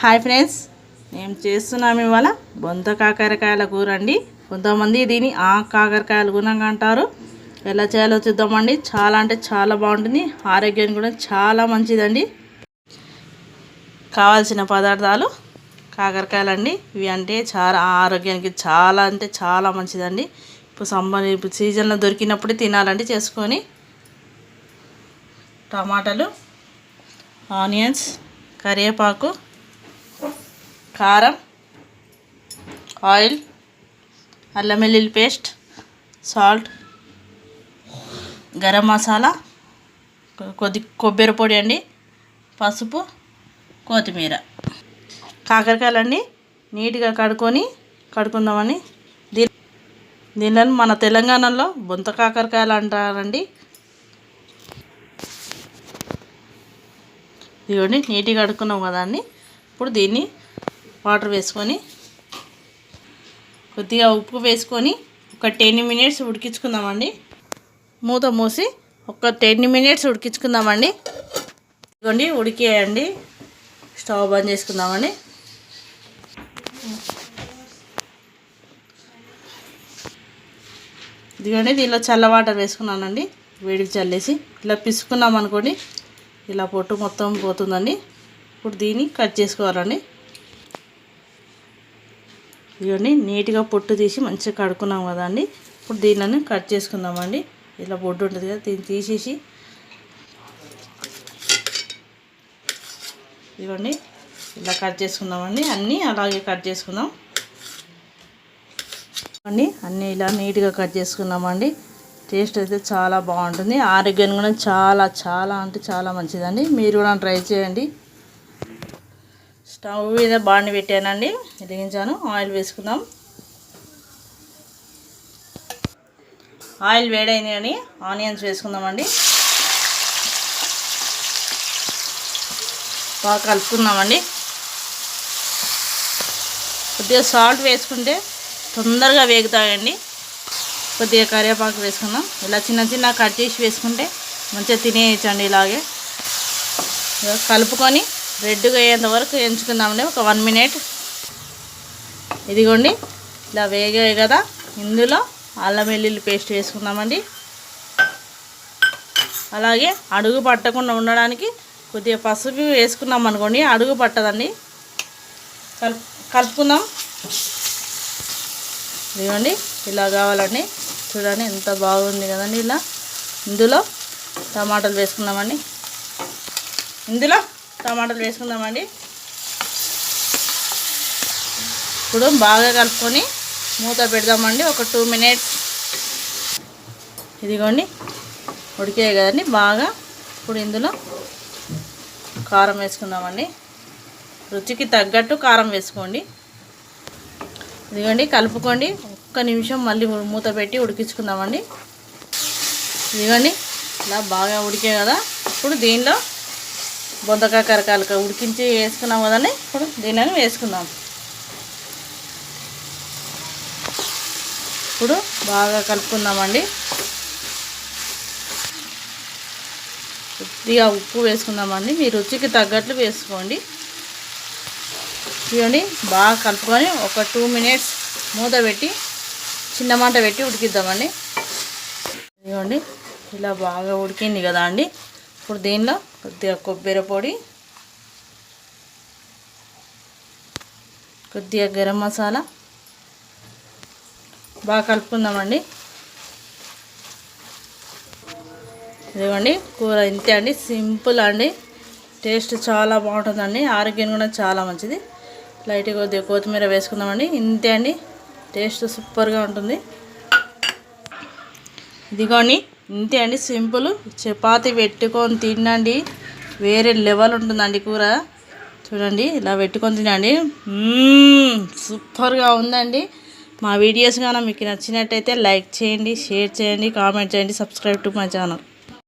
Hi friends మేము చేస్తున్నాము ఇవాళ? బొంత కాకరకాయల కూర అండి. కొంతమంది దీని ఆ కాకరకాయలు గుణంగా అంటారు. ఎలా చేయాలో చూద్దామండి. చాలా అంటే చాలా బాగుంటుంది. ఆరోగ్యానికి కూడా చాలా మంచిదండి. కావాల్సిన పదార్థాలు కాకరకాయలండి. ఇవి అంటే చాలా ఆరోగ్యానికి చాలా అంటే చాలా మంచిదండి. ఇప్పుడు సమ్మర్ ఇప్పుడు సీజన్లో దొరికినప్పుడే తినాలండి చేసుకొని. టమాటాలు ఆనియన్స్ కరివేపాకు కారం ఆయిల్ అల్లం వెల్లుల్లి పేస్ట్ సాల్ట్ గరం మసాలా కొద్ది కొబ్బరి పొడి అండి పసుపు కొత్తిమీర. కాకరకాయలండి నీట్గా కడుక్కొని కడుక్కుందామని దీ దీనిలో మన తెలంగాణలో బొంత కాకరకాయలు అంటారండి. ఇదిగోండి నీట్గా కడుక్కున్నాం కదా అండి ఇప్పుడు దీన్ని వాటర్ వేసుకొని కొద్దిగా ఉప్పు వేసుకొని ఒక టెన్ మినిట్స్ ఉడికించుకుందామండి. మూత మూసి ఒక టెన్ మినిట్స్ ఉడికించుకుందామండి. ఇదిగోండి ఉడికేయండి. స్టవ్ బంద్ చేసుకుందామండి. ఇదిగోండి దీనిలో చల్ల వాటర్ వేసుకున్నానండి. వేడికి చల్లేసి ఇలా పిసుకున్నాం అనుకోండి ఇలా పొట్టు మొత్తం పోతుందండి. ఇప్పుడు దీన్ని కట్ చేసుకోవాలండి. ఇవన్నీ నీట్గా పొట్టు తీసి మంచిగా కడుక్కున్నాం కదండి. ఇప్పుడు దీనిని కట్ చేసుకుందామండి. ఇలా బొడ్డు ఉంటుంది కదా దీన్ని తీసేసి. ఇవ్వండి ఇలా కట్ చేసుకుందామండి. అన్నీ అలాగే కట్ చేసుకుందాం. అండి అన్నీ ఇలా నీట్గా కట్ చేసుకున్నామండి టేస్ట్ అయితే చాలా బాగుంటుంది. ఆరోగ్యాన్ని కూడా చాలా చాలా అంటే చాలా మంచిదండి. మీరు కూడా ట్రై చేయండి. స్టవ్ మీద బాండి పెట్టానండి. వెలిగించాను ఆయిల్ వేసుకుందాం. ఆయిల్ వేడైంది అని ఆనియన్స్ వేసుకుందామండి. బాగా కలుపుకుందామండి. కొద్దిగా సాల్ట్ వేసుకుంటే తొందరగా వేగుతాయండి. కొద్దిగా కరివేపాకు వేసుకుందాం. ఇలా చిన్న చిన్న కట్ చేసి వేసుకుంటే మంచిగా తినేయచ్చండి ఇలాగే. కలుపుకొని రెడ్గా అయ్యేంత వరకు ఎంచుకుందామండి. ఒక వన్ మినిట్. ఇదిగోండి ఇలా వేగాయి కదా. ఇందులో అల్లం వెల్లుల్లి పేస్ట్ వేసుకుందామండి. అలాగే అడుగు పట్టకుండా ఉండడానికి కొద్దిగా పసుపు వేసుకున్నాం అనుకోండి అడుగు పట్టదండి. కలుపు కలుపుకుందాం. ఇదిగోండి ఇలా కావాలండి. చూడండి ఎంత బాగుంది కదండి ఇలా. ఇందులో టమాటాలు వేసుకుందామండి. ఇందులో టమాటాలు వేసుకుందామండి. ఇప్పుడు బాగా కలుపుకొని మూత పెడదామండి. ఒక టూ మినిట్స్. ఇదిగోండి. ఉడికే కదండి. బాగా ఇప్పుడు ఇందులో కారం వేసుకుందామండి. రుచికి తగ్గట్టు కారం వేసుకోండి. ఇదిగోండి. కలుపుకోండి. ఒక్క నిమిషం మళ్ళీ మూత పెట్టి ఉడికించుకుందామండి. ఇదిగోండి. ఇలా బాగా ఉడికే కదా. ఇప్పుడు దీనిలో బొందకాయ కరకాయలు ఉడికించి వేసుకున్నాం కదండి. ఇప్పుడు దీనిని వేసుకుందాం. ఇప్పుడు బాగా కలుపుకుందామండి. కొద్దిగా ఉప్పు వేసుకుందామండి. మీ రుచికి తగ్గట్లు వేసుకోండి. చూడండి బాగా కలుపుకొని ఒక టూ మినిట్స్ మూత పెట్టి చిన్న మంట పెట్టి ఉడికిద్దామండి. చూడండి ఇలా బాగా ఉడికింది కదా అండి. ఇప్పుడు దీనిలో? కొద్దిగా కొబ్బరి పొడి. కొద్దిగా గరం మసాలా. బాగా కలుపుకుందామండి. ఇదిగోండి కూర ఇంతే అండి. సింపుల్ అండి. టేస్ట్ చాలా బాగుంటుందండి. ఆరోగ్యం కూడా చాలా మంచిది. లైట్గా కొద్దిగా కొత్తిమీర వేసుకుందామండి. ఇంతే అండి. టేస్ట్ సూపర్గా ఉంటుంది. ఇదిగోండి ఇంతే అండి సింపుల్. చపాతి పెట్టుకొని తినండి. వేరే లెవెల్ ఉంటుందండి కూర. చూడండి ఇలా పెట్టుకొని తినండి. సూపర్గా ఉందండి. మా వీడియోస్ కానీ మీకు నచ్చినట్టయితే లైక్ చేయండి షేర్ చేయండి కామెంట్ చేయండి సబ్స్క్రైబ్ టు మై ఛానల్.